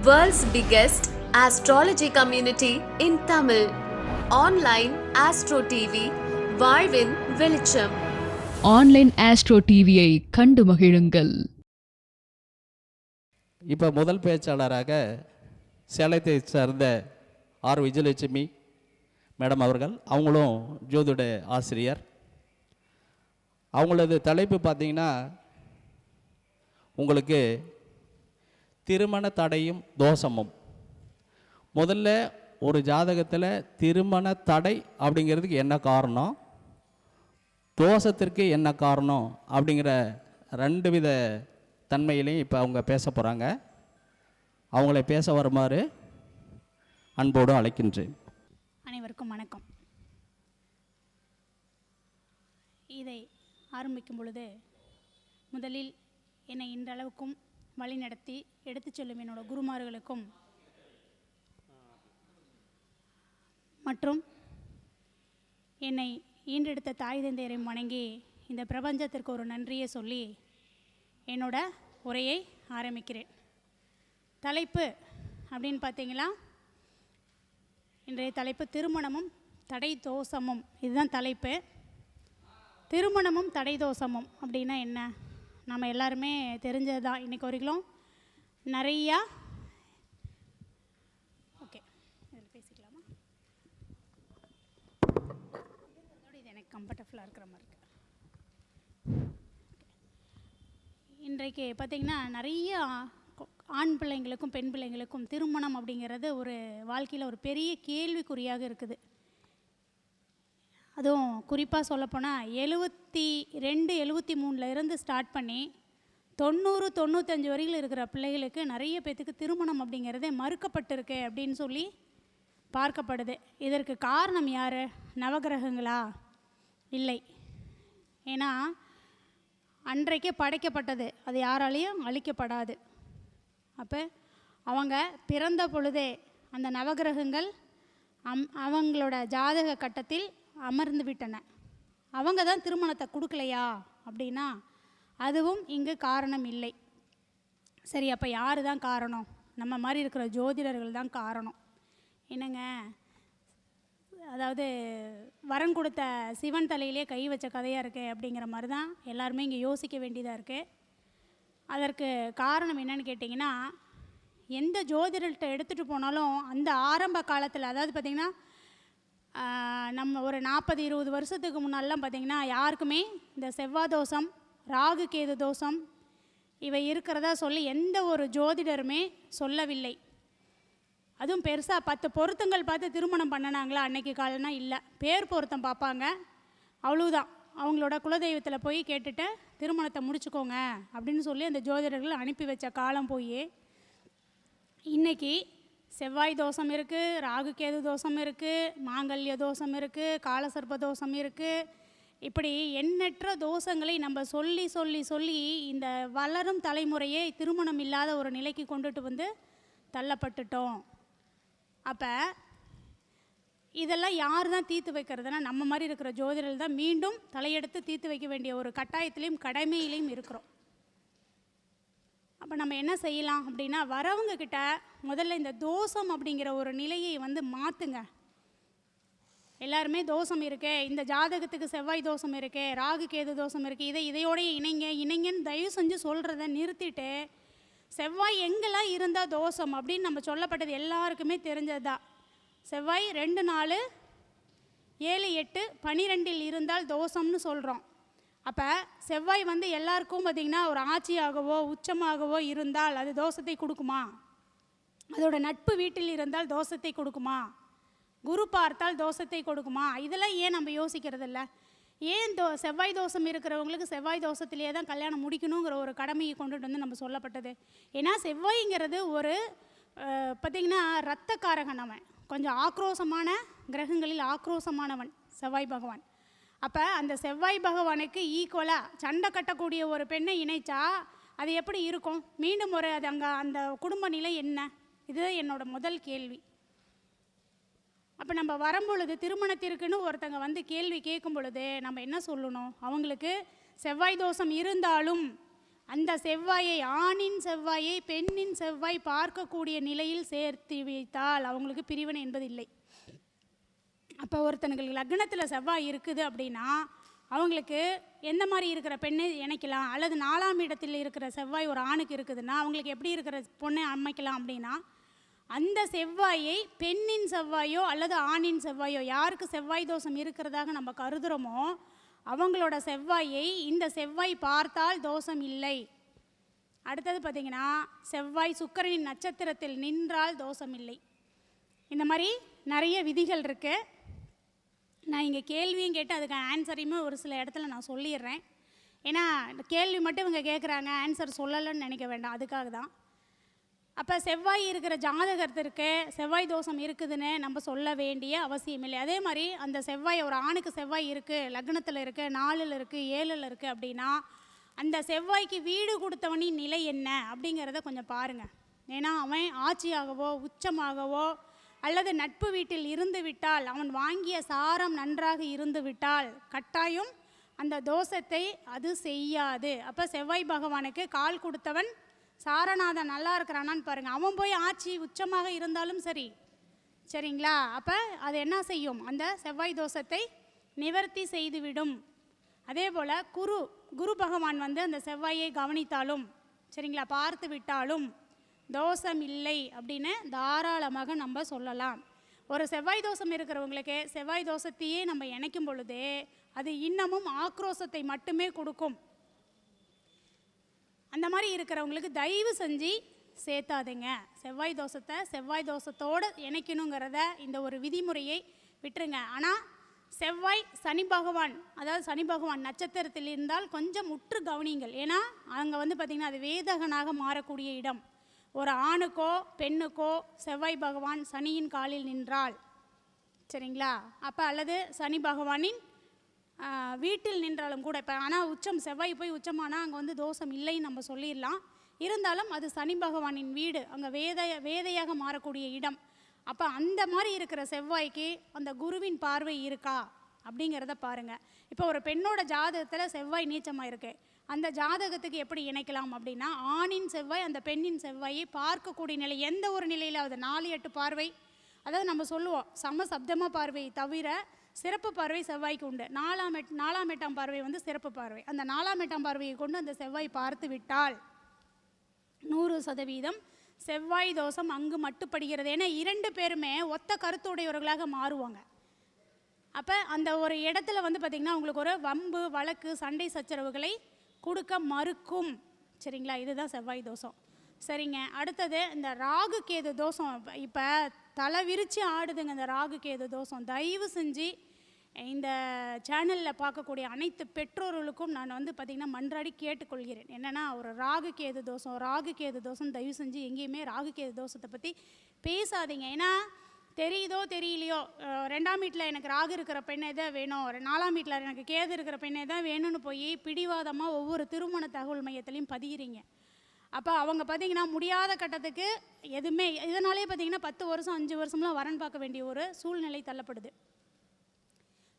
World's biggest astrology community in Tamil. Online Astro TV, வாழ்வின் வெளிச்சம் online astro டிவியை கண்டு மகிழுங்கள். இப்போ முதல் பேச்சாளராக சேலத்தை சார்ந்த ஆர். விஜயலட்சுமி மேடம் அவர்கள் அவங்களும் ஜோதிட ஆசிரியர். அவங்களது தலைப்பு பார்த்தீங்கன்னா உங்களுக்கு திருமண தடையும் தோஷமும். முதல்ல ஒரு ஜாதகத்தில் திருமண தடை அப்படிங்கிறதுக்கு என்ன காரணம்? தோஷத்திற்கு என்ன காரணம்? அப்படிங்கிற ரெண்டு வித தன்மையிலையும் இப்போ அவங்க பேச போகிறாங்க அவங்களை பேச வருமாறு அன்போடு அழைக்கின்றேன். அனைவருக்கும் வணக்கம். இதை ஆரம்பிக்கும் பொழுது முதலில் என்னை இன்றளவுக்கும் வழிநடத்தி எடுத்துச் செல்லும் என்னோட குருமார்களுக்கும் மற்றும் என்னை ஈன்றெடுத்த தாய் தந்தையரையும் வணங்கி இந்த பிரபஞ்சத்திற்கு ஒரு நன்றியை சொல்லி என்னோட உரையை ஆரம்பிக்கிறேன். தலைப்பு அப்படின்னு பார்த்தீங்களா? இன்றைய தலைப்பு திருமணமும் தடை தோஷமும் இதுதான் தலைப்பு. திருமணமும் தடை தோஷமும் அப்படின்னா என்ன? நம்ம எல்லாருமே தெரிஞ்சது தான். இன்றைக்கி வரைக்கும் நிறையா. ஓகே இதில் பேசிக்கலாமா? இது எனக்கு கம்ஃபர்டபுளாக இருக்கிற மாதிரி இருக்கு. இன்றைக்கு பார்த்திங்கன்னா நிறைய ஆண் பிள்ளைங்களுக்கும் பெண் பிள்ளைங்களுக்கும் திருமணம் அப்படிங்கிறது ஒரு வாழ்க்கையில் ஒரு பெரிய கேள்விக்குறியாக இருக்குது. அதுவும் குறிப்பாக சொல்லப்போனால் எழுபத்தி ரெண்டு எழுபத்தி மூணில் இருந்து ஸ்டார்ட் பண்ணி தொண்ணூறு தொண்ணூத்தஞ்சு வரையில் இருக்கிற பிள்ளைகளுக்கு நிறைய பேத்துக்கு திருமணம் அப்படிங்கிறதே மறுக்கப்பட்டிருக்கு அப்படின்னு சொல்லி பார்க்கப்படுது. இதற்கு காரணம் யார்? நவகிரகங்களா? இல்லை. ஏன்னா அன்றைக்கே படைக்கப்பட்டது. அது யாராலையும் அழிக்கப்படாது. அப்போ அவங்க பிறந்த பொழுதே அந்த நவகிரகங்கள் அம் அவங்களோட ஜாதக கட்டத்தில் அமர்ந்து விட்டன. அவங்க தான் திருமணத்தை கொடுக்கலையா? அப்படின்னா அதுவும் இங்கு காரணம் இல்லை. சரி அப்போ யார் தான் காரணம்? நம்ம மாதிரி இருக்கிற ஜோதிடர்கள் தான் காரணம். என்னங்க? அதாவது வரம் கொடுத்த சிவன் தலையிலே கை வச்ச கதையாக இருக்குது அப்படிங்கிற மாதிரி தான் எல்லாருமே இங்கே யோசிக்க வேண்டியதாக இருக்குது அதற்கு காரணம் என்னன்னு கேட்டிங்கன்னா எந்த ஜோதிடர்கிட்ட எடுத்துகிட்டு போனாலும் அந்த ஆரம்ப காலத்தில் அதாவது பார்த்திங்கன்னா நம்ம ஒரு நாற்பது இருபது வருஷத்துக்கு முன்னாடிலாம் பார்த்திங்கன்னா யாருக்குமே இந்த செவ்வாய் தோஷம் ராகு கேது தோஷம் இவை இருக்கிறதா சொல்லி எந்த ஒரு ஜோதிடருமே சொல்லவில்லை. அதுவும் பெருசாக பத்து பொருத்தங்கள் பார்த்து திருமணம் பண்ணினாங்களா? அன்னைக்கு காலம்னா இல்லை. பேர் பொருத்தம் பார்ப்பாங்க. அவ்வளவுதான். அவங்களோட குலதெய்வத்தில் போய் கேட்டுட்டு திருமணத்தை முடிச்சுக்கோங்க அப்படின்னு சொல்லி அந்த ஜோதிடர்கள் அனுப்பி வச்ச காலம் போய் இன்னைக்கு செவ்வாய் தோஷம் இருக்குது ராகுகேது தோஷம் இருக்குது மாங்கல்ய தோஷம் இருக்குது காலசர்ப்ப தோஷம் இருக்குது இப்படி எண்ணற்ற தோஷங்களை நம்ம சொல்லி சொல்லி சொல்லி இந்த வளரும் தலைமுறையை திருமணம் இல்லாத ஒரு நிலைக்கு கொண்டுட்டு வந்து தள்ளப்பட்டுட்டோம். அப்போ இதெல்லாம் யார் தான் தீர்த்து வைக்கிறதுனா நம்ம மாதிரி இருக்கிற ஜோதிடர்கள் தான் மீண்டும் தலையெடுத்து தீர்த்து வைக்க வேண்டிய ஒரு கட்டாயத்திலையும் கடமையிலையும் இருக்கிறோம். அப்போ நம்ம என்ன செய்யலாம் அப்படின்னா வரவங்கக்கிட்ட முதல்ல இந்த தோஷம் அப்படிங்கிற ஒரு நிலையை வந்து மாற்றுங்க எல்லாருமே தோஷம் இருக்கே இந்த ஜாதகத்துக்கு செவ்வாய் தோஷம் இருக்கே ராகு கேது தோஷம் இருக்குது இதை இதையோடைய இணைங்க இணைங்கன்னு தயவு செஞ்சு சொல்கிறத நிறுத்திட்டு செவ்வாய் எங்கெல்லாம் இருந்தால் தோஷம் அப்படின்னு நம்ம சொல்லப்பட்டது எல்லாருக்குமே தெரிஞ்சது தான் செவ்வாய் ரெண்டு நாலு ஏழு எட்டு பனிரெண்டில் இருந்தால் தோஷம்னு சொல்கிறோம் அப்போ செவ்வாய் வந்து எல்லாருக்கும் பார்த்திங்கன்னா ஒரு ஆட்சியாகவோ உச்சமாகவோ இருந்தால் அது தோஷத்தை கொடுக்குமா? அதோட நட்பு வீட்டில் இருந்தால் தோஷத்தை கொடுக்குமா? குரு பார்த்தால் தோஷத்தை கொடுக்குமா? இதெல்லாம் ஏன் நம்ம யோசிக்கிறது இல்லை ஏன் தோ செவ்வாய் தோஷம் இருக்கிறவங்களுக்கு செவ்வாய் தோஷத்திலேயே தான் கல்யாணம் முடிக்கணுங்கிற ஒரு கடமையை கொண்டுட்டு வந்து நம்ம சொல்லப்பட்டது. ஏன்னா செவ்வாய்ங்கிறது ஒரு பார்த்திங்கன்னா ரத்தக்காரகன் அவன். கொஞ்சம் ஆக்ரோஷமான கிரகங்களில் ஆக்ரோஷமானவன் செவ்வாய் பகவான். அப்போ அந்த செவ்வாய் பகவானுக்கு ஈக்குவலாக சண்டை கட்டக்கூடிய ஒரு பெண்ணை இணைச்சா அது எப்படி இருக்கும்? மீண்டும் ஒரு அது அங்கே அந்த குடும்ப நிலை என்ன? இது என்னோட முதல் கேள்வி. அப்போ நம்ம வரும்பொழுது திருமணத்திற்குன்னு ஒருத்தங்க வந்து கேள்வி கேட்கும் பொழுது நம்ம என்ன சொல்லணும்? அவங்களுக்கு செவ்வாய் தோஷம் இருந்தாலும் அந்த செவ்வாயை ஆணின் செவ்வாயை பெண்ணின் செவ்வாய் பார்க்கக்கூடிய நிலையில் சேர்த்து வைத்தால் அவங்களுக்கு பிரிவினை என்பது இல்லை அப்போ ஒருத்தனுக்கு லக்னத்தில் செவ்வாய் இருக்குது அப்படின்னா அவங்களுக்கு எந்த மாதிரி இருக்கிற பெண்ணை இணைக்கலாம்? அல்லது நாலாம் இடத்தில் இருக்கிற செவ்வாய் ஒரு ஆணுக்கு இருக்குதுன்னா அவங்களுக்கு எப்படி இருக்கிற பொண்ணை அமைக்கலாம் அப்படின்னா அந்த செவ்வாயை பெண்ணின் செவ்வாயோ அல்லது ஆணின் செவ்வாயோ யாருக்கு செவ்வாய் தோஷம் இருக்கிறதாக நம்ம கருதுகிறோமோ அவங்களோட செவ்வாயை இந்த செவ்வாய் பார்த்தால் தோஷம் இல்லை. அடுத்தது பார்த்தீங்கன்னா செவ்வாய் சுக்கரனின் நட்சத்திரத்தில் நின்றால் தோஷம் இல்லை. இந்த மாதிரி நிறைய விதிகள் இருக்குது நான் இங்கே கேள்வியும் கேட்டு அதுக்கு ஆன்சரையுமே ஒரு சில இடத்துல நான் சொல்லிடுறேன். ஏன்னா கேள்வி மட்டும் இவங்க கேட்குறாங்க ஆன்சர் சொல்லலைன்னு நினைக்க வேண்டாம். அதுக்காக தான் அப்போ செவ்வாய் இருக்கிற ஜாதகத்திற்கு செவ்வாய் தோஷம் இருக்குதுன்னு நம்ம சொல்ல வேண்டிய அவசியம் இல்லை. அதே மாதிரி அந்த செவ்வாய் ஒரு ஆணுக்கு செவ்வாய் இருக்குது லக்னத்தில் இருக்குது நாலில் இருக்குது ஏழில் இருக்குது அப்படின்னா அந்த செவ்வாய்க்கு வீடு கொடுத்தவனின் நிலை என்ன அப்படிங்கிறத கொஞ்சம் பாருங்கள் ஏன்னா அவன் ஆட்சியாகவோ உச்சமாகவோ அல்லது நட்பு வீட்டில் இருந்து விட்டால் அவன் வாங்கிய சாரம் நன்றாக இருந்து விட்டால் கட்டாயம் அந்த தோஷத்தை அது செய்யாது. அப்போ செவ்வாய் பகவானுக்கு கால் கொடுத்தவன் சாரநாதன் நல்லா இருக்கிறானான்னு பாருங்கள் அவன் போய் ஆட்சி உச்சமாக இருந்தாலும் சரி. சரிங்களா? அப்போ அது என்ன செய்யும்? அந்த செவ்வாய் தோஷத்தை நிவர்த்தி செய்துவிடும். அதே போல் குரு குரு பகவான் வந்து அந்த செவ்வாயை கவனித்தாலும் சரிங்களா? பார்த்து விட்டாலும் தோஷம் இல்லை அப்படின்னு தாராளமாக நம்ம சொல்லலாம். ஒரு செவ்வாய் தோஷம் இருக்கிறவங்களுக்கு செவ்வாய் தோஷத்தையே நம்ம இணைக்கும் பொழுது அது இன்னமும் ஆக்ரோஷத்தை மட்டுமே கொடுக்கும். அந்த மாதிரி இருக்கிறவங்களுக்கு தயவு செஞ்சு சேர்த்தாதுங்க. செவ்வாய் தோஷத்தை செவ்வாய் தோஷத்தோடு இணைக்கணுங்கிறத இந்த ஒரு விதிமுறையை விட்டுருங்க. ஆனால் செவ்வாய் சனி பகவான் அதாவது சனி பகவான் நட்சத்திரத்தில் இருந்தால் கொஞ்சம் உற்று கவனிங்கள் ஏன்னா அங்கே வந்து பார்த்திங்கன்னா அது வேதகனாக மாறக்கூடிய இடம். ஒரு ஆணுக்கோ பெண்ணுக்கோ செவ்வாய் பகவான் சனியின் காலில் நின்றால் சரிங்களா? அப்போ அல்லது சனி பகவானின் வீட்டில் நின்றாலும் கூட இப்போ ஆனால் உச்சம் செவ்வாய் போய் உச்சமானால் அங்கே வந்து தோஷம் இல்லைன்னு நம்ம சொல்லிடலாம். இருந்தாலும் அது சனி பகவானின் வீடு அங்கே வேத வேதையாக மாறக்கூடிய இடம். அப்போ அந்த மாதிரி இருக்கிற செவ்வாய்க்கு அந்த குருவின் பார்வை இருக்கா? அப்படிங்கிறத பாருங்கள் இப்போ ஒரு பெண்ணோட ஜாதகத்தில் செவ்வாய் நீச்சமாக இருக்குது அந்த ஜாதகத்துக்கு எப்படி இணைக்கலாம் அப்படின்னா ஆணின் செவ்வாய் அந்த பெண்ணின் செவ்வாயை பார்க்கக்கூடிய நிலை எந்த ஒரு நிலையிலாவது நாலு எட்டு பார்வை அதாவது நம்ம சொல்லுவோம் சம சப்தம பார்வை தவிர சிறப்பு பார்வை செவ்வாய்க்கு உண்டு. நாலாம் எட் நாலாம் எட்டாம் பார்வை வந்து சிறப்பு பார்வை. அந்த நாலாம் எட்டாம் பார்வையை கொண்டு அந்த செவ்வாய் பார்த்து விட்டால் நூறு சதவீதம் செவ்வாய் தோஷம் அங்கு மட்டுப்படுகிறது ஏன்னா இரண்டு பேருமே ஒத்த கருத்துடையவர்களாக மாறுவாங்க. அப்போ அந்த ஒரு இடத்துல வந்து பார்த்திங்கன்னா உங்களுக்கு ஒரு வம்பு வழக்கு சண்டை சச்சரவுகளை கொடுக்க மறுக்கும். சரிங்களா? இதுதான் செவ்வாய் தோஷம். சரிங்க. அடுத்தது இந்த ராகு கேது தோஷம். இப்போ தலை விரித்து ஆடுதுங்க இந்த ராகு கேது தோஷம். தயவு செஞ்சு இந்த சேனலில் பார்க்கக்கூடிய அனைத்து பெற்றோர்களுக்கும் நான் வந்து பார்த்திங்கன்னா மன்றாடி கேட்டுக்கொள்கிறேன். என்னென்னா ஒரு ராகு கேது தோஷம் ராகு கேது தோஷம் தயவு செஞ்சு எங்கேயுமே ராகு கேது தோஷத்தை பற்றி பேசாதீங்க. ஏன்னா தெரியுதோ தெரியலையோ ரெண்டாம் வீட்டில் எனக்கு ராகு இருக்கிற பெண்ணே தான் வேணும். ஒரு நாலாம் வீட்டில் எனக்கு கேது இருக்கிற பெண்ணே தான் வேணும்னு போய் பிடிவாதமாக ஒவ்வொரு திருமண தகவல் மையத்திலையும் பதிகிறீங்க அப்போ அவங்க பார்த்தீங்கன்னா முடியாத கட்டத்துக்கு எதுவுமே இதனாலே பார்த்தீங்கன்னா பத்து வருஷம் அஞ்சு வருஷம்லாம் வரன் பார்க்க வேண்டிய ஒரு சூழ்நிலை தள்ளப்படுது.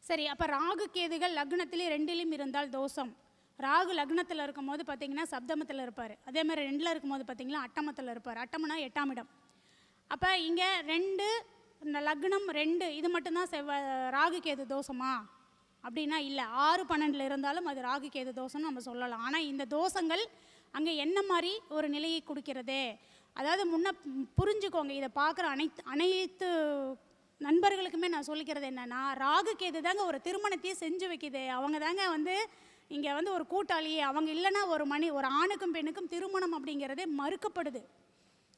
சரி அப்போ ராகு கேதுகள் லக்னத்திலே ரெண்டிலும் இருந்தால் தோஷம். ராகு லக்னத்தில் இருக்கும் போது பார்த்தீங்கன்னா சப்தமத்தில் இருப்பார். அதே மாதிரி ரெண்டில் இருக்கும்போது பார்த்தீங்கன்னா அட்டமத்தில் இருப்பார். அட்டமனா எட்டாம் இடம். அப்போ இங்கே ரெண்டு லக்னம் ரெண்டு இது மட்டும்தான் செவ்வ ராகு கேது தோஷமா? அப்படின்னா இல்லை. ஆறு பன்னெண்டில் இருந்தாலும் அது ராகு கேது தோஷம்னு நம்ம சொல்லலாம். ஆனால் இந்த தோஷங்கள் அங்கே என்ன மாதிரி ஒரு நிலையை கொடுக்கிறது? அதாவது முன்ன புரிஞ்சுக்கோங்க. இதை பார்க்குற அனைத்து அனைத்து நண்பர்களுக்குமே நான் சொல்லிக்கிறது என்னென்னா ராகு கேது தாங்க ஒரு திருமணத்தையே செஞ்சு வைக்குது. அவங்க தாங்க வந்து இங்கே வந்து ஒரு கூட்டாளி அவங்க இல்லைன்னா ஒரு மணி ஒரு ஆணுக்கும் பெண்ணுக்கும் திருமணம் அப்படிங்கிறதே மறுக்கப்படுது.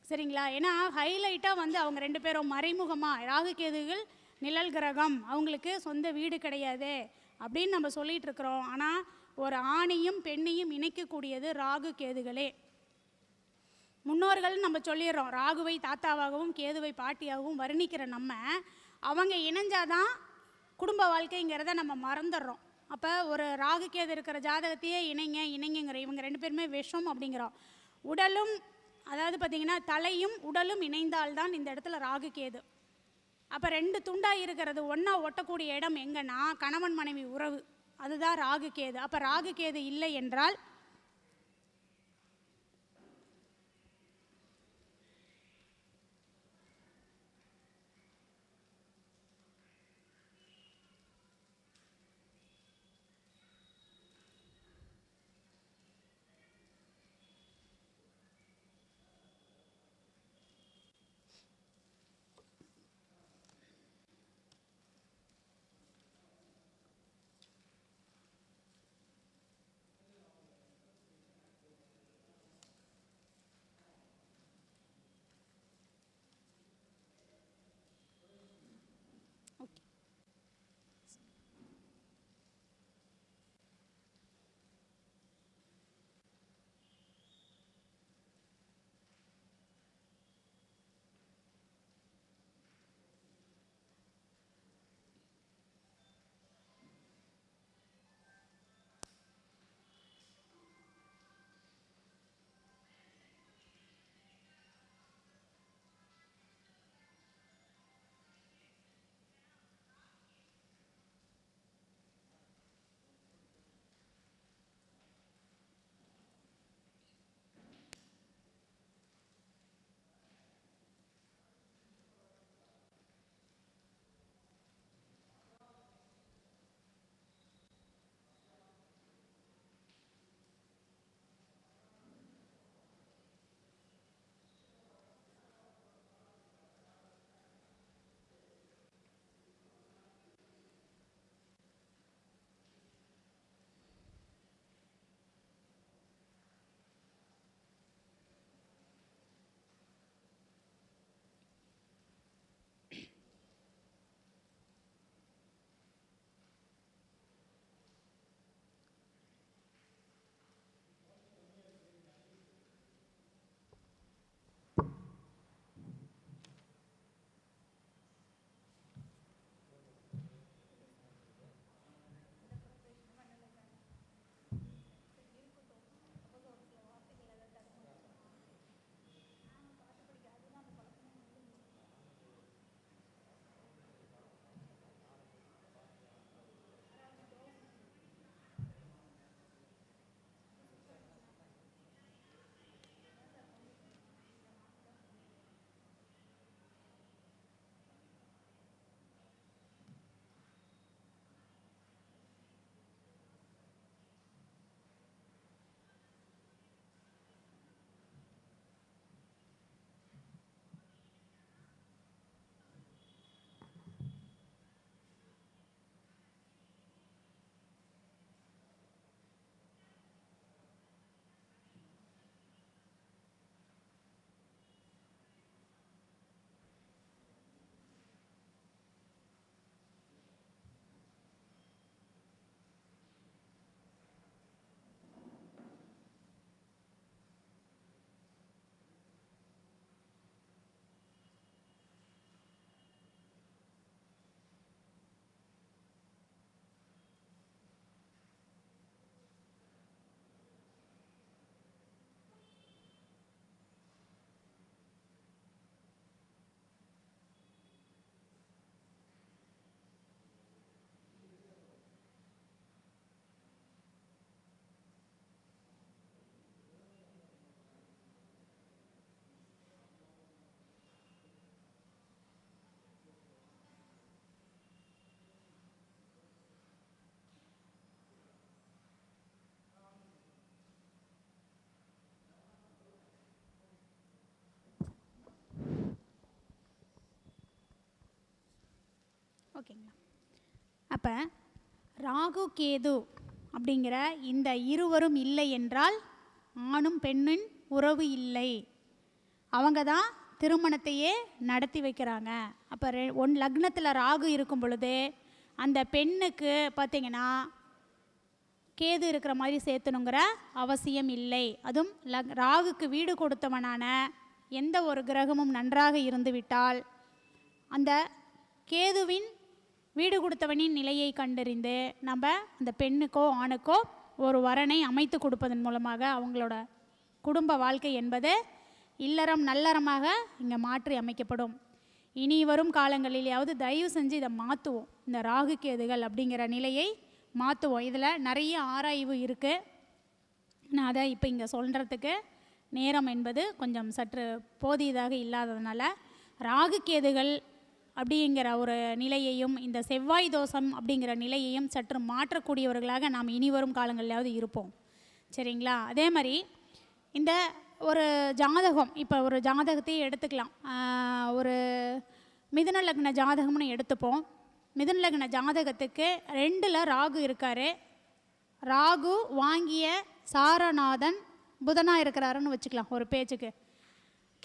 சரிங்களா? ஏன்னா ஹைலைட்டாக வந்து அவங்க ரெண்டு பேரும் மறைமுகமாக ராகு கேதுகள் நிழல் கிரகம் அவங்களுக்கு சொந்த வீடு கிடையாது அப்படின்னு நம்ம சொல்லிட்டு இருக்கிறோம். ஆனால் ஒரு ஆணையும் பெண்ணையும் இணைக்கக்கூடியது ராகு கேதுகளே. முன்னோர்கள் நம்ம சொல்லிடுறோம் ராகுவை தாத்தாவாகவும் கேதுவை பாட்டியாகவும் வர்ணிக்கிற நம்ம அவங்க இணைஞ்சாதான் குடும்ப வாழ்க்கைங்கிறத நம்ம மறந்துடுறோம். அப்போ ஒரு ராகு கேது இருக்கிற ஜாதகத்தையே இணைங்க இணைங்கிற இவங்க ரெண்டு பேருமே விஷம் அப்படிங்கிறோம். உடலும் அதாவது பார்த்திங்கன்னா தலையும் உடலும் இணைந்தால்தான் இந்த இடத்துல ராகு கேது. அப்போ ரெண்டு துண்டாக இருக்கிறது ஒன்றா ஒட்டக்கூடிய இடம் எங்கன்னா கணவன் மனைவி உறவு. அதுதான் ராகு கேது. அப்போ ராகு கேது இல்லை என்றால் ஓகேங்களா அப்போ ராகு கேது அப்படிங்கிற இந்த இருவரும் இல்லை என்றால் ஆணும் பெண்ணின் உறவு இல்லை. அவங்க தான் திருமணத்தையே நடத்தி வைக்கிறாங்க. அப்போ ரெ ஒன் லக்னத்தில் ராகு இருக்கும் பொழுது அந்த பெண்ணுக்கு பார்த்தீங்கன்னா கேது இருக்கிற மாதிரி சேர்த்தணுங்கிற அவசியம் இல்லை. அதுவும் லக் ராகுக்கு வீடு கொடுத்தவனான எந்த ஒரு கிரகமும் நன்றாக இருந்துவிட்டால் அந்த கேதுவின் வீடு கொடுத்தவனின் நிலையை கண்டறிந்து நம்ம அந்த பெண்ணுக்கோ ஆணுக்கோ ஒரு வரனை அமைத்து கொடுப்பதன் மூலமாக அவங்களோட குடும்ப வாழ்க்கை என்பது இல்லறம் நல்லறமாக இங்கே மாற்றி அமைக்கப்படும். இனி வரும் காலங்களிலேயாவது தயவு செஞ்சு இதை மாற்றுவோம் இந்த ராகு கேதுகள் அப்படிங்கிற நிலையை மாற்றுவோம் இதில் நிறைய ஆராய்வு இருக்குது நான் அதை இப்போ இங்கே சொல்கிறதுக்கு நேரம் என்பது கொஞ்சம் சற்று போதியதாக இல்லாததுனால ராகு கேதுகள் அப்படிங்கிற ஒரு நிலையையும் இந்த செவ்வாய் தோஷம் அப்படிங்கிற நிலையையும் சற்று மாற்றக்கூடியவர்களாக நாம் இனி வரும் காலங்களிலாவது இருப்போம். சரிங்களா? அதே மாதிரி இந்த ஒரு ஜாதகம் இப்போ ஒரு ஜாதகத்தையே எடுத்துக்கலாம். ஒரு மிதுன லக்ன ஜாதகம்னு எடுத்துப்போம். மிதுன லக்ன ஜாதகத்துக்கு ரெண்டில் ராகு இருக்கார். ராகு வாங்கிய சாரநாதன் புதனாக இருக்கிறாருன்னு வச்சுக்கலாம் ஒரு பேச்சுக்கு.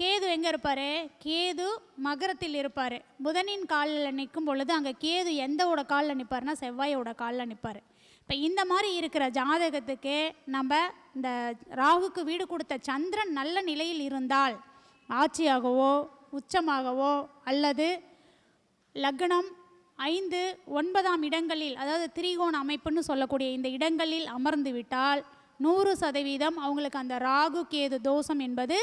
கேது எங்கே இருப்பார்? கேது மகரத்தில் இருப்பார். புதனின் காலில் நிற்கும் பொழுது அங்கே கேது எந்தவோட காலில் நிற்பார்னா செவ்வாயோட காலில் நிற்பார். இப்போ இந்த மாதிரி இருக்கிற ஜாதகத்துக்கு நம்ம இந்த ராகுக்கு வீடு கொடுத்த சந்திரன் நல்ல நிலையில் இருந்தால் ஆட்சியாகவோ உச்சமாகவோ அல்லது லக்னம் ஐந்து ஒன்பதாம் இடங்களில் அதாவது திரிகோண அமைப்புன்னு சொல்லக்கூடிய இந்த இடங்களில் அமர்ந்து விட்டால் நூறு சதவீதம் அவங்களுக்கு அந்த ராகு கேது தோஷம் என்பது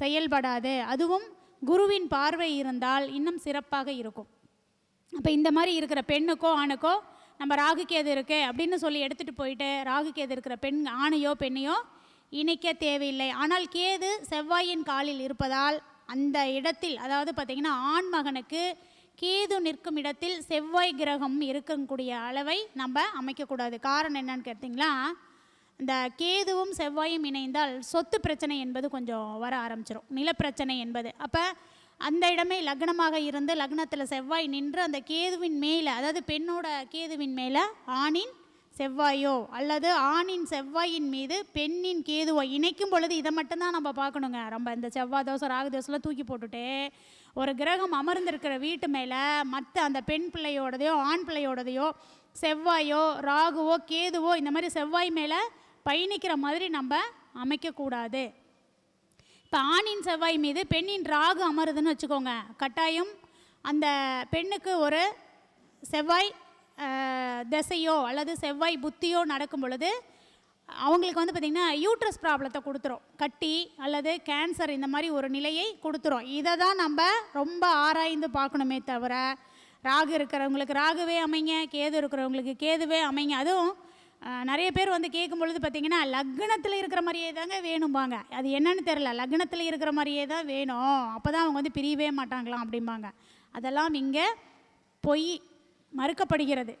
செயல்படாது. அதுவும் குருவின் பார்வை இருந்தால் இன்னும் சிறப்பாக இருக்கும். அப்போ இந்த மாதிரி இருக்கிற பெண்ணுக்கோ ஆணுக்கோ நம்ம ராகு கேது இருக்கு அப்படின்னு சொல்லி எடுத்துகிட்டு போயிட்டு ராகு இருக்கிற பெண் ஆணையோ பெண்ணையோ இணைக்க தேவையில்லை. ஆனால் கேது செவ்வாயின் காலில் இருப்பதால் அந்த இடத்தில் அதாவது பார்த்திங்கன்னா ஆண் மகனுக்கு கேது நிற்கும் இடத்தில் செவ்வாய் கிரகம் இருக்கக்கூடிய அளவை நம்ம அமைக்கக்கூடாது. காரணம் என்னன்னு கேட்டிங்களா? இந்த கேதுவும் செவ்வாயும் இணைந்தால் சொத்து பிரச்சனை என்பது கொஞ்சம் வர ஆரம்பிச்சிடும் நிலப்பிரச்சனை என்பது. அப்போ அந்த இடமே லக்னமாக இருந்து லக்னத்தில் செவ்வாய் நின்று அந்த கேதுவின் மேலே அதாவது பெண்ணோட கேதுவின் மேலே ஆணின் செவ்வாயோ அல்லது ஆணின் செவ்வாயின் மீது பெண்ணின் கேதுவோ இணைக்கும் பொழுது இதை மட்டும்தான் நம்ம பார்க்கணுங்க. ரொம்ப இந்த செவ்வாய் தோசை ராகு தோசைலாம் தூக்கி போட்டுட்டு ஒரு கிரகம் அமர்ந்திருக்கிற வீட்டு மேலே மற்ற அந்த பெண் பிள்ளையோடதையோ ஆண் பிள்ளையோடதையோ செவ்வாயோ ராகுவோ கேதுவோ இந்த மாதிரி செவ்வாய் மேலே பயணிக்கிற மாதிரி நம்ம அமைக்கக்கூடாது. இப்போ ஆணின் செவ்வாய் மீது பெண்ணின் ராகு அமருதுன்னு வச்சுக்கோங்க. கட்டாயம் அந்த பெண்ணுக்கு ஒரு செவ்வாய் திசையோ அல்லது செவ்வாய் புத்தியோ நடக்கும் பொழுது அவங்களுக்கு வந்து பார்த்திங்கன்னா யூட்ரஸ் ப்ராப்ளத்தை கொடுத்துரும். கட்டி அல்லது கேன்சர் இந்த மாதிரி ஒரு நிலையை கொடுத்துரும். இதை தான் நம்ம ரொம்ப ஆராய்ந்து பார்க்கணுமே தவிர ராகு இருக்கிறவங்களுக்கு ராகுவே அமைங்க கேது இருக்கிறவங்களுக்கு கேதுவே அமைங்க. அதுவும் நிறைய பேர் வந்து கேட்கும் பொழுது பார்த்தீங்கன்னா லக்னத்தில் இருக்கிற மாதிரியே தாங்க வேணும்பாங்க. அது என்னன்னு தெரில லக்னத்தில் இருக்கிற மாதிரியே தான் வேணும். அப்போ தான் அவங்க வந்து பிரியவே மாட்டாங்களாம் அப்படிம்பாங்க. அதெல்லாம் இங்கே பொய் மறுக்கப்படுகிறது.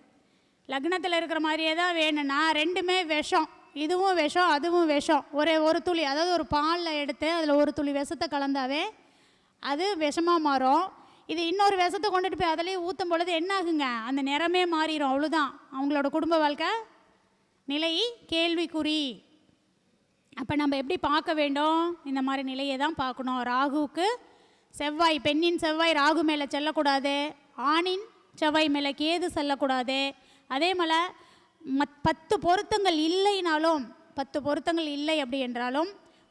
லக்னத்தில் இருக்கிற மாதிரியே தான் வேணும்னா ரெண்டுமே விஷம். இதுவும் விஷம் அதுவும் விஷம். ஒரே ஒரு துளி அதாவது ஒரு பாலில் எடுத்து அதில் ஒரு துளி விஷத்தை கலந்தாவே அது விஷமாக மாறும். இது இன்னொரு விஷத்தை கொண்டுட்டு போய் அதிலே ஊற்றும் பொழுது என்ன ஆகுங்க அந்த நிறமே மாறிடும் அவ்வளோதான் அவங்களோட குடும்ப வாழ்க்கை நிலை கேள்விக்குறி. அப்போ நம்ம எப்படி பார்க்க வேண்டும்? இந்த மாதிரி நிலையை தான் பார்க்கணும். ராகுவுக்கு செவ்வாய் பெண்ணின் செவ்வாய் ராகு மேலே செல்லக்கூடாது. ஆணின் செவ்வாய் மேலே கேது செல்லக்கூடாது. அதே போல் மத் பத்து பொருத்தங்கள் இல்லைனாலும் பத்து பொருத்தங்கள் இல்லை அப்படி என்றாலும்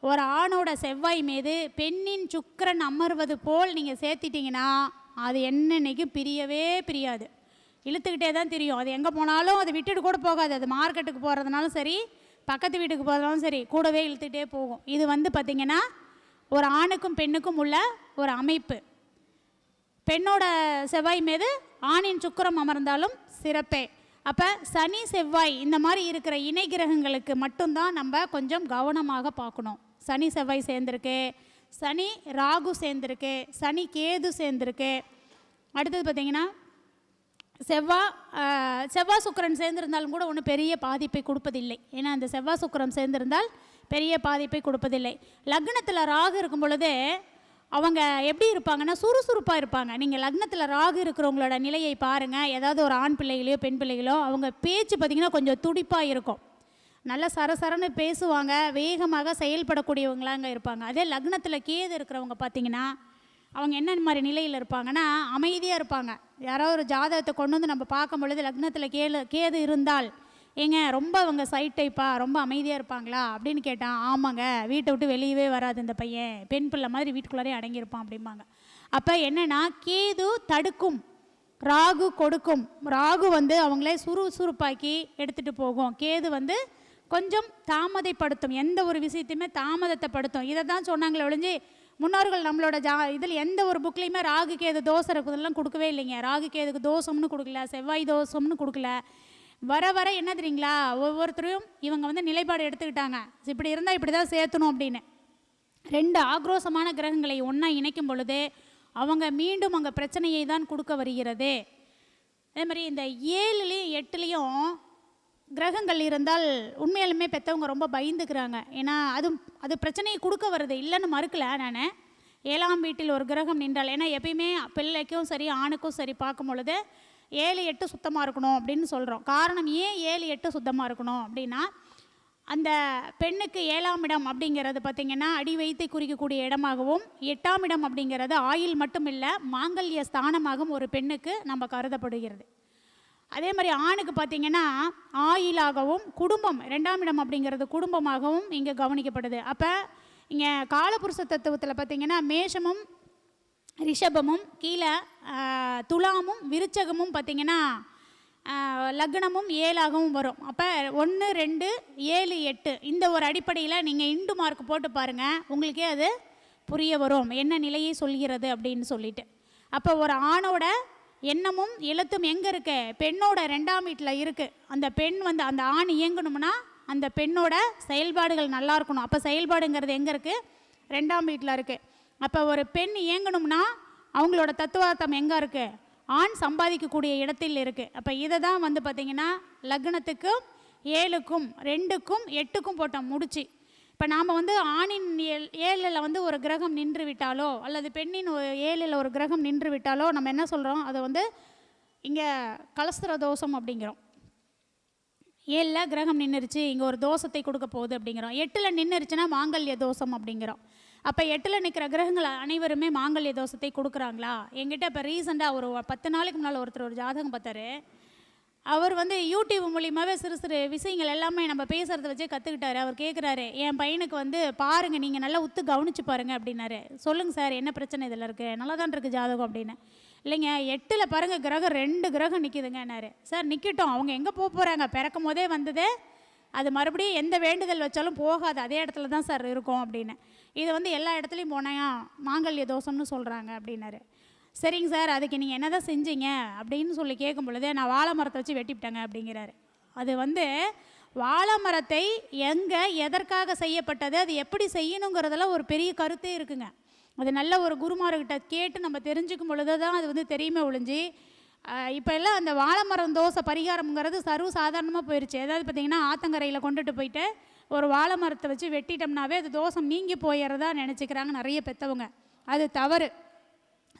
ஒரு ஆணோட செவ்வாய் மீது பெண்ணின் சுக்கிரன் அமர்வது போல் நீங்கள் சேர்த்திட்டிங்கன்னா அது என்னன்னைக்கும் பிரியவே பிரியாது. இழுத்துக்கிட்டே தான் தெரியும். அது எங்கே போனாலும் அதை விட்டுட்டு கூட போகாது. அது மார்க்கெட்டுக்கு போகிறதுனாலும் சரி பக்கத்து வீட்டுக்கு போகிறதுனாலும் சரி கூடவே இழுத்துக்கிட்டே போகும். இது வந்து பார்த்திங்கன்னா ஒரு ஆணுக்கும் பெண்ணுக்கும் உள்ள ஒரு அமைப்பு. பெண்ணோட செவ்வாய் மீது ஆணின் சுக்கிரம் அமர்ந்தாலும் சிறப்பே. அப்போ சனி செவ்வாய் இந்த மாதிரி இருக்கிற இணை கிரகங்களுக்கு மட்டும்தான் நம்ம கொஞ்சம் கவனமாக பார்க்கணும். சனி செவ்வாய் சேர்ந்துருக்கு. சனி ராகு சேர்ந்துருக்கு. சனி கேது சேர்ந்துருக்கு. அடுத்தது பார்த்திங்கன்னா செவ்வாய் செவ்வாய் சுக்கரன் சேர்ந்திருந்தாலும் கூட ஒன்றும் பெரிய பாதிப்பை கொடுப்பதில்லை. ஏன்னா அந்த செவ்வாய் சுக்கரம் சேர்ந்திருந்தால் பெரிய பாதிப்பை கொடுப்பதில்லை. லக்னத்தில் ராகு இருக்கும் பொழுது அவங்க எப்படி இருப்பாங்கன்னா சுறுசுறுப்பாக இருப்பாங்க. நீங்கள் லக்னத்தில் ராகு இருக்கிறவங்களோட நிலையை பாருங்கள் ஏதாவது ஒரு ஆண் பிள்ளைகளையோ பெண் பிள்ளைகளோ அவங்க பேச்சு பார்த்திங்கன்னா கொஞ்சம் துடிப்பாக இருக்கும். நல்ல சரசரன்னு பேசுவாங்க. வேகமாக செயல்படக்கூடியவங்களாங்க இருப்பாங்க. அதே லக்னத்தில் கேது இருக்கிறவங்க பார்த்தீங்கன்னா அவங்க என்ன மாதிரி நிலையில் இருப்பாங்கன்னா அமைதியாக இருப்பாங்க. யாரோ ஒரு ஜாதகத்தை கொண்டு வந்து நம்ம பார்க்கும் பொழுது லக்னத்தில் கேளு கேது இருந்தால் ஏங்க ரொம்ப அவங்க சைட் டைப்பா ரொம்ப அமைதியாக இருப்பாங்களா? அப்படின்னு கேட்டான் ஆமாங்க வீட்டை விட்டு வெளியவே வராது இந்த பையன். பெண் பிள்ளை மாதிரி வீட்டுக்குள்ளாரே அடங்கியிருப்பான் அப்படிம்பாங்க. அப்போ என்னென்னா கேது தடுக்கும் ராகு கொடுக்கும். ராகு வந்து அவங்களே சுறுசுறுப்பாக்கி எடுத்துகிட்டு போகும். கேது வந்து கொஞ்சம் தாமதைப்படுத்தும். எந்த ஒரு விஷயத்தையுமே தாமதத்தைப்படுத்தும். இதை தான் சொன்னாங்களே ஒழிஞ்சு முன்னோர்கள் நம்மளோட ஜா இதில் எந்த ஒரு புக்லேயுமே ராகு கேது தோசை இருக்குதெல்லாம் கொடுக்கவே இல்லைங்க. ராகு கேதுக்கு தோசம்னு கொடுக்கல செவ்வாய் தோசம்னு கொடுக்கல. வர வர என்ன தெரியுங்களா? ஒவ்வொருத்தரையும் இவங்க வந்து நிலைப்பாடு எடுத்துக்கிட்டாங்க. இப்படி இருந்தால் இப்படி தான் சேர்த்தணும் அப்படின்னு. ரெண்டு ஆக்ரோஷமான கிரகங்களை ஒன்றா இணைக்கும் பொழுது அவங்க மீண்டும் அங்கே பிரச்சனையை தான் கொடுக்க வருகிறது. அதே மாதிரி இந்த ஏழுலேயும் எட்டுலேயும் கிரகங்கள் இருந்தால் உண்மையாலுமே பெற்றவங்க ரொம்ப பயந்துக்கிறாங்க. ஏன்னா அது அது பிரச்சனையை கொடுக்க வருது இல்லைன்னு மறுக்கல நான். ஏழாம் வீட்டில் ஒரு கிரகம் நின்றால் ஏன்னா எப்பயுமே பிள்ளைக்கும் சரி ஆணுக்கும் சரி பார்க்கும் பொழுது ஏழு எட்டு சுத்தமாக இருக்கணும் அப்படின்னு சொல்கிறோம் காரணம் ஏன் ஏழு எட்டு சுத்தமாக இருக்கணும் அப்படின்னா அந்த பெண்ணுக்கு ஏழாம் இடம் அப்படிங்கிறது பார்த்திங்கன்னா அடி வைத்து குறிக்கக்கூடிய இடமாகவும் எட்டாம் இடம் அப்படிங்கிறது ஆயில் மட்டும் இல்லை மாங்கல்ய ஸ்தானமாகவும் ஒரு பெண்ணுக்கு நம்ம கருதப்படுகிறது. அதே மாதிரி ஆணுக்கு பார்த்தீங்கன்னா ஆயிலாகவும் குடும்பம் ரெண்டாம் இடம் அப்படிங்கிறது குடும்பமாகவும் இங்கே கவனிக்கப்படுது. அப்போ இங்கே காலபுருஷ தத்துவத்தில் பார்த்தீங்கன்னா மேஷமும் ரிஷபமும் கீழே துலாமும் விருச்சகமும் பார்த்தீங்கன்னா லக்னமும் ஏழாகவும் வரும். அப்போ ஒன்று ரெண்டு ஏழு எட்டு இந்த ஒரு அடிப்படையில் நீங்கள் இண்டு மார்க் போட்டு பாருங்கள் உங்களுக்கே அது புரிய வரும். என்ன நிலையை சொல்கிறது அப்படின்னு சொல்லிட்டு. அப்போ ஒரு ஆணோட எண்ணமும் எழுத்தும் எங்கே இருக்கு? பெண்ணோட ரெண்டாம் வீட்டில் இருக்குது அந்த பெண் வந்து அந்த ஆண் இயங்கணும்னா அந்த பெண்ணோட செயல்பாடுகள் நல்லா இருக்கணும். அப்போ செயல்பாடுங்கிறது எங்கே இருக்குது ரெண்டாம் வீட்டில் இருக்குது அப்போ ஒரு பெண் இயங்கணும்னா அவங்களோட தத்துவார்த்தம் எங்கே இருக்குது ஆண் சம்பாதிக்கக்கூடிய இடத்தில் இருக்குது அப்போ இதை தான் வந்து பார்த்திங்கன்னா லக்னத்துக்கும் ஏழுக்கும் ரெண்டுக்கும் எட்டுக்கும் போட்டோம் முடிச்சு. இப்போ நாம் வந்து ஆணின் ஏழ் ஏழில் வந்து ஒரு கிரகம் நின்று விட்டாலோ அல்லது பெண்ணின் ஏழில் ஒரு கிரகம் நின்று விட்டாலோ நம்ம என்ன சொல்கிறோம் அதை வந்து இங்கே கலஸ்திர தோஷம் அப்படிங்கிறோம். ஏழில் கிரகம் நின்றுருச்சு இங்கே ஒரு தோஷத்தை கொடுக்க போகுது அப்படிங்கிறோம். எட்டில் நின்றுருச்சுன்னா மாங்கல்ய தோஷம் அப்படிங்கிறோம். அப்போ எட்டில் நிற்கிற கிரகங்கள் அனைவருமே மாங்கல்ய தோஷத்தை கொடுக்குறாங்களா? எங்கிட்ட இப்போ ரீசெண்டாக ஒரு பத்து நாளைக்கு முன்னால் ஒருத்தர் ஒரு ஜாதகம் பார்த்தாரு. அவர் வந்து யூடியூப் மூலியமாகவே சிறு சிறு விஷயங்கள் எல்லாமே நம்ம பேசுகிறத வச்சே கற்றுக்கிட்டாரு அவர் கேட்குறாரு என் பையனுக்கு வந்து பாருங்கள் நீங்கள் நல்லா உத்து கவனிச்சு பாருங்கள் அப்படின்னாரு. சொல்லுங்கள் சார் என்ன பிரச்சனை இதில் இருக்குது நல்லா தான் இருக்குது ஜாதகம் அப்படின்னு. இல்லைங்க எட்டில் பாருங்கள் கிரகம் ரெண்டு கிரகம் நிற்கிதுங்கன்னாரு சார் நிற்கட்டும் அவங்க எங்கே போக போகிறாங்க பிறக்கும் போதே வந்தது. அது மறுபடியும் எந்த வேண்டுதல் வச்சாலும் போகாது. அதே இடத்துல தான் சார் இருக்கும் அப்படின்னு. இது வந்து எல்லா இடத்துலையும் போனாயா? மாங்கல்ய தோஷம்னு சொல்கிறாங்க அப்படின்னாரு. சரிங்க சார் அதுக்கு நீங்கள் என்ன தான் செஞ்சீங்க? அப்படின்னு சொல்லி கேட்கும் பொழுது நான் வாழை மரத்தை வச்சு வெட்டிவிட்டேங்க அப்படிங்கிறாரு. அது வந்து வாழை மரத்தை எங்கே எதற்காக செய்யப்பட்டது அது எப்படி செய்யணுங்கிறதெல்லாம் ஒரு பெரிய கருத்தே இருக்குங்க. அது நல்ல ஒரு குருமார்கிட்ட கேட்டு நம்ம தெரிஞ்சுக்கும் பொழுது தான் அது வந்து தெரியுமே ஒழிஞ்சு இப்போ எல்லாம் அந்த வாழை மரம் தோசை பரிகாரம்ங்கிறது சர்வ சாதாரணமாக போயிடுச்சு ஏதாவது பார்த்தீங்கன்னா ஆத்தங்கரையில் கொண்டுட்டு போயிட்டு ஒரு வாழை மரத்தை வச்சு வெட்டிட்டோம்னாவே அது தோசம் நீங்கி போயிடுறதா நினச்சிக்கிறாங்க நிறைய பெற்றவங்க அது தவறு.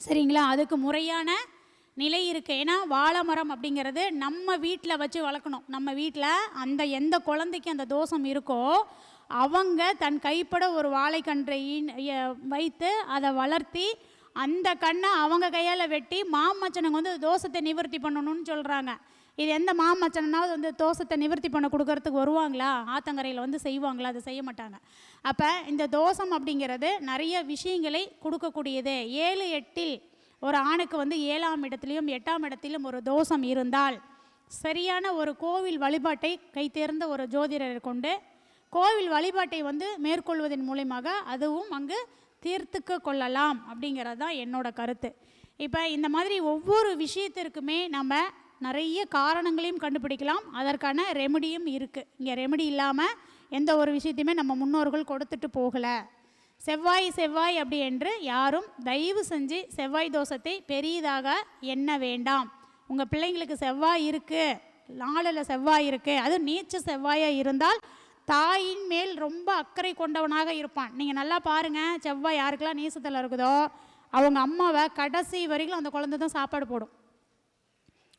சரிங்களா? அதுக்கு முறையான நிலை இருக்குது ஏன்னா வாழை மரம் அப்படிங்கிறது நம்ம வீட்டில் வச்சு வளர்க்கணும். நம்ம வீட்டில் அந்த எந்த குழந்தைக்கு அந்த தோஷம் இருக்கோ அவங்க தன் கைப்பட ஒரு வாழைக்கன்றை வைத்து அதை வளர்த்தி அந்த கண்ணை அவங்க கையால் வெட்டி மாமச்சனுங்க வந்து தோஷத்தை நிவர்த்தி பண்ணணும்னு சொல்கிறாங்க இது எந்த மாமச்சனாவது வந்து தோஷத்தை நிவர்த்தி பண்ண கொடுக்கறதுக்கு வருவாங்களா? ஆத்தங்கரையில் வந்து செய்வாங்களா? அதை செய்ய மாட்டாங்க. அப்போ இந்த தோஷம் அப்படிங்கிறது நிறைய விஷயங்களை கொடுக்கக்கூடியது. ஏழு எட்டில் ஒரு ஆணுக்கு வந்து ஏழாம் இடத்துலையும் எட்டாம் இடத்திலும் ஒரு தோஷம் இருந்தால் சரியான ஒரு கோவில் வழிபாட்டை கைத்தேர்ந்த ஒரு ஜோதிடரை கொண்டு கோவில் வழிபாட்டை வந்து மேற்கொள்வதன் மூலியமாக அதுவும் அங்கு தீர்த்துக்க கொள்ளலாம் அப்படிங்கிறது தான் என்னோட கருத்து. இப்போ இந்த மாதிரி ஒவ்வொரு விஷயத்திற்குமே நம்ம நிறைய காரணங்களையும் கண்டுபிடிக்கலாம். அதற்கான ரெமடியும் இருக்குது இங்கே ரெமடி இல்லாமல் எந்த ஒரு விஷயத்தையுமே நம்ம முன்னோர்கள் கொடுத்துட்டு போகலை. செவ்வாய் செவ்வாய் அப்படி என்று யாரும் தயவு செஞ்சு செவ்வாய் தோஷத்தை பெரியதாக எண்ண வேண்டாம். உங்கள் பிள்ளைங்களுக்கு செவ்வாய் இருக்குது நாளில் செவ்வாய் இருக்குது அதுவும் நீச்ச செவ்வாயாக இருந்தால் தாயின் மேல் ரொம்ப அக்கறை கொண்டவனாக இருப்பான். நீங்கள் நல்லா பாருங்கள் செவ்வாய் யாருக்கெல்லாம் நீசத்தில் இருக்குதோ அவங்க அம்மாவை கடைசி வரைக்கும் அந்த குழந்தை தான் சாப்பாடு போடும்.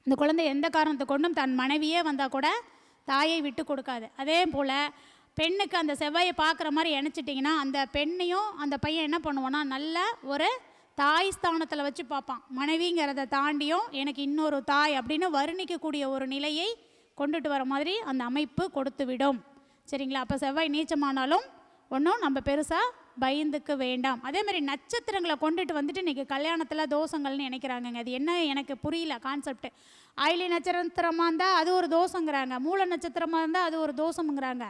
இந்த குழந்தை எந்த காரணத்தை கொண்டும் தன் மனைவியே வந்தால் கூட தாயை விட்டு கொடுக்காது. அதே போல் பெண்ணுக்கு அந்த செவ்வாயை பார்க்குற மாதிரி இணைச்சிட்டிங்கன்னா அந்த பெண்ணையும் அந்த பையன் என்ன பண்ணுவான்னா நல்ல ஒரு தாய் ஸ்தானத்தில் வச்சு பார்ப்பான். மனைவிங்கிறத தாண்டியும் எனக்கு இன்னொரு தாய் அப்படின்னு வர்ணிக்கக்கூடிய ஒரு நிலையை கொண்டுட்டு வர மாதிரி அந்த அமைப்பு கொடுத்து விடும் சரிங்களா? அப்போ செவ்வாய் நீச்சமானாலும் ஒன்றும் நம்ம பெருசாக பயந்துக்க வேண்டாம். அதே மாதிரி நட்சத்திரங்களை கொண்டுட்டு வந்துட்டு இன்றைக்கி கல்யாணத்தில் தோஷங்கள்னு நினைக்கிறாங்கங்க. அது என்ன எனக்கு புரியல கான்செப்ட் ஆயிலி நட்சத்திரமாக இருந்தால் அது ஒரு தோஷங்கிறாங்க. மூல நட்சத்திரமாக இருந்தால் அது ஒரு தோஷம்ங்கிறாங்க.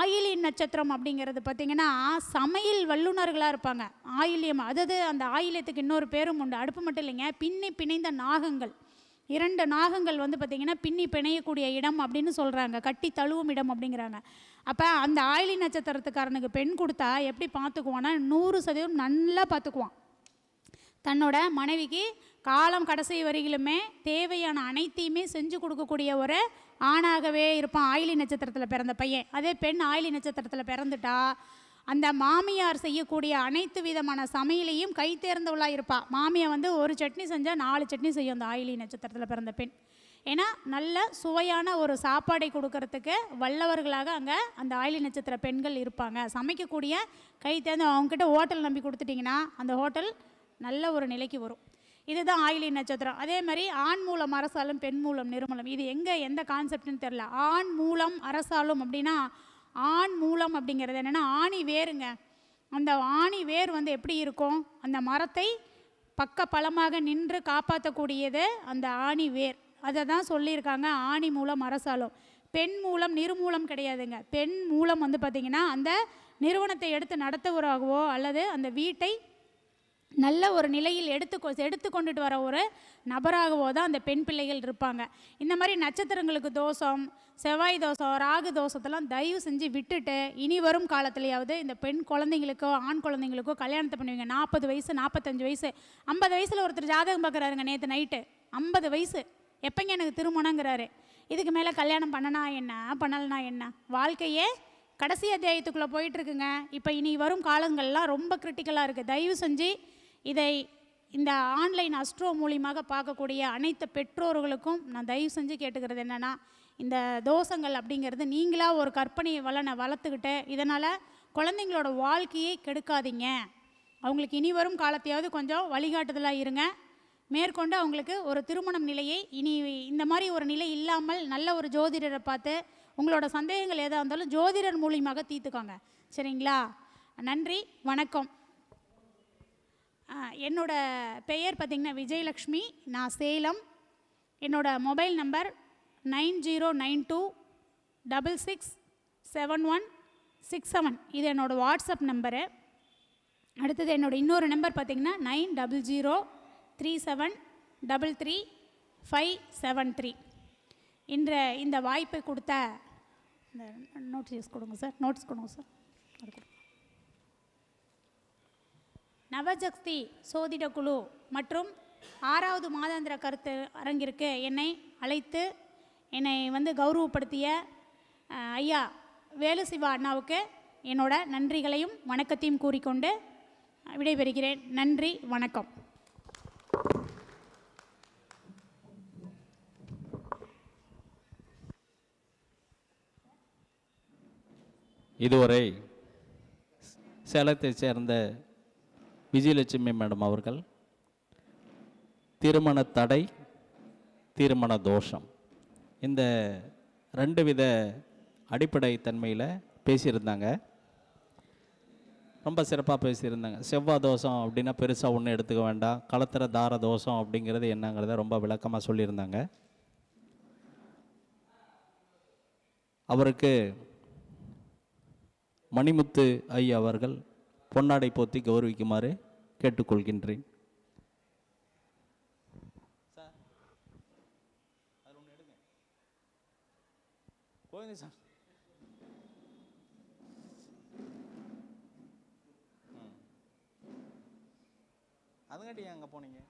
ஆயிலி நட்சத்திரம் அப்படிங்கிறது பார்த்திங்கன்னா சமையல் வல்லுநர்களாக இருப்பாங்க. ஆயில்யம் அதாவது அந்த ஆயிலியத்துக்கு இன்னொரு பேரும் உண்டு. அடுப்பு மட்டும் இல்லைங்க பின்னி பிணைந்த நாகங்கள். இரண்டு நாகங்கள் வந்து பார்த்திங்கன்னா பின்னி பிணையக்கூடிய இடம் அப்படின்னு சொல்கிறாங்க கட்டி தழுவும் இடம் அப்படிங்கிறாங்க. அப்போ அந்த ஆயிலி நட்சத்திரத்துக்காரனுக்கு பெண் கொடுத்தா எப்படி பார்த்துக்குவான்னா நூறு சதவீதம் நல்லா பார்த்துக்குவான் தன்னோட மனைவிக்கு காலம் கடைசி வரையிலுமே தேவையான அனைத்தையுமே செஞ்சு கொடுக்கக்கூடிய ஒரு ஆணாகவே இருப்பான் ஆயிலி நட்சத்திரத்தில் பிறந்த பையன். அதே பெண் ஆயிலி நட்சத்திரத்தில் பிறந்துட்டா அந்த மாமியார் செய்யக்கூடிய அனைத்து விதமான சமையலையும் கை தேர்ந்தவளாக இருப்பா. மாமியார் வந்து ஒரு சட்னி செஞ்சால் நாலு சட்னி செய்யும் அந்த ஆயிலி நட்சத்திரத்தில் பிறந்த பெண். ஏன்னா நல்ல சுவையான ஒரு சாப்பாடை கொடுக்கறதுக்கு வல்லவர்களாக அங்கே அந்த ஆயிலி நட்சத்திர பெண்கள் இருப்பாங்க. சமைக்கக்கூடிய கை தேர்ந்து அவங்கக்கிட்ட ஹோட்டல் நம்பி கொடுத்துட்டிங்கன்னா அந்த ஹோட்டல் நல்ல ஒரு நிலைக்கு வரும். இதுதான் ஆயிலி நட்சத்திரம். அதே மாதிரி ஆண் மூலம் அரசாலும் பெண் மூலம் நிர்மூலம் இது எங்கே எந்த கான்செப்ட்னு தெரில ஆண் மூலம் அரசாலும் அப்படின்னா ஆண் மூலம் அப்படிங்கிறது என்னென்னா ஆணி வேருங்க. அந்த ஆணி வேர் வந்து எப்படி இருக்கும்? அந்த மரத்தை பக்க பலமாக நின்று காப்பாற்றக்கூடியது அந்த ஆணி வேர். அதை தான் சொல்லியிருக்காங்க ஆணி மூலம் அரசாலும். பெண் மூலம் நிர்மூலம் கிடையாதுங்க. பெண் மூலம் வந்து பார்த்திங்கன்னா அந்த நிறுவனத்தை எடுத்து நடத்துவராகவோ அல்லது அந்த வீட்டை நல்ல ஒரு நிலையில் எடுத்து கொ- எடுத்து கொண்டுட்டு வர ஒரு நபராகவோ தான் அந்த பெண் பிள்ளைகள் இருப்பாங்க. இந்த மாதிரி நட்சத்திரங்களுக்கு தோஷம் செவ்வாய் தோஷம் ராகு தோஷத்தெல்லாம் தயவு செஞ்சு விட்டுட்டு இனி வரும் காலத்துலையாவது இந்த பெண் குழந்தைங்களுக்கோ ஆண் குழந்தைங்களுக்கோ கல்யாணத்தை பண்ணுவீங்க. நாற்பது வயசு நாற்பத்தஞ்சு வயசு ஐம்பது வயசில் ஒருத்தர் ஜாதகம் பார்க்குறாருங்க நேற்று நைட்டு. ஐம்பது வயசு. எப்போங்க எனக்கு திருமணங்கிறாரு? இதுக்கு மேலே கல்யாணம் பண்ணனா என்ன? பண்ணலனா என்ன? வாழ்க்கையே கடைசி அத்தியாயத்துக்குள்ளே போயிட்டுருக்குங்க. இப்போ இனி வரும் காலங்கள்லாம் ரொம்ப கிரிட்டிக்கலாக இருக்குது தயவு செஞ்சு இதை இந்த ஆன்லைன் அஸ்ட்ரோ மூலியமாக பார்க்கக்கூடிய அனைத்து பெற்றோர்களுக்கும் நான் தயவு செஞ்சு கேட்டுக்கிறது என்னென்னா இந்த தோஷங்கள் அப்படிங்கிறது நீங்களாக ஒரு கற்பனை வளனை வளர்த்துக்கிட்டு இதனால் குழந்தைங்களோட வாழ்க்கையை கெடுக்காதீங்க. அவங்களுக்கு இனி வரும் காலத்தையாவது கொஞ்சம் வழிகாட்டுதலாக இருங்க. மேற்கொண்டு அவங்களுக்கு ஒரு திருமணம் நிலையை இனி இந்த மாதிரி ஒரு நிலை இல்லாமல் நல்ல ஒரு ஜோதிடரை பார்த்து உங்களோட சந்தேகங்கள் எதாக இருந்தாலும் ஜோதிடர் மூலியமாக தீர்த்துக்கோங்க. சரிங்களா? நன்றி வணக்கம். என்னோட பெயர் பார்த்திங்கன்னா விஜயலக்ஷ்மி நான் சேலம். என்னோட mobile number nine zero nine two double six seven one six seven. இது என்னோடய வாட்ஸ்அப் நம்பரு. அடுத்தது என்னோட இன்னொரு நம்பர் பார்த்திங்கன்னா nine double zero three seven double three five seven three. இன்ற இந்த வாய்ப்பை கொடுத்த இந்த நோட்டீஸ் கொடுங்க சார் நோட்ஸ் கொடுங்க சார் நவஜக்தி சோதிட குழு மற்றும் ஆறாவது மாதாந்திர கருத்து அரங்கிற்கு என்னை அழைத்து என்னை வந்து கௌரவப்படுத்திய ஐயா ஐயா வேலுசிவா அண்ணாவுக்கு என்னோட நன்றிகளையும் வணக்கத்தையும் கூறிக்கொண்டு விடைபெறுகிறேன். நன்றி வணக்கம். இதுவரை சேலத்தைச் சேர்ந்த விஜயலட்சுமி மேடம் அவர்கள் திருமண தடை திருமண தோஷம். இந்த ரெண்டு வித அடிப்படை தன்மையில் பேசியிருந்தாங்க. ரொம்ப சிறப்பாக பேசியிருந்தாங்க. செவ்வாய் தோஷம் அப்படின்னா பெருசாக ஒன்றும் எடுத்துக்க வேண்டாம். களத்திர தார தோஷம் அப்படிங்கிறது என்னங்கிறத ரொம்ப விளக்கமாக சொல்லியிருந்தாங்க. அவருக்கு மணிமுத்து ஐ அவர்கள் பொன்னாடை போத்தி கௌரவிக்குமாறு கேட்டுக்கொள்கின்றேன். கோவிந்த சார். அதுங்காட்டி அங்கே போனீங்க?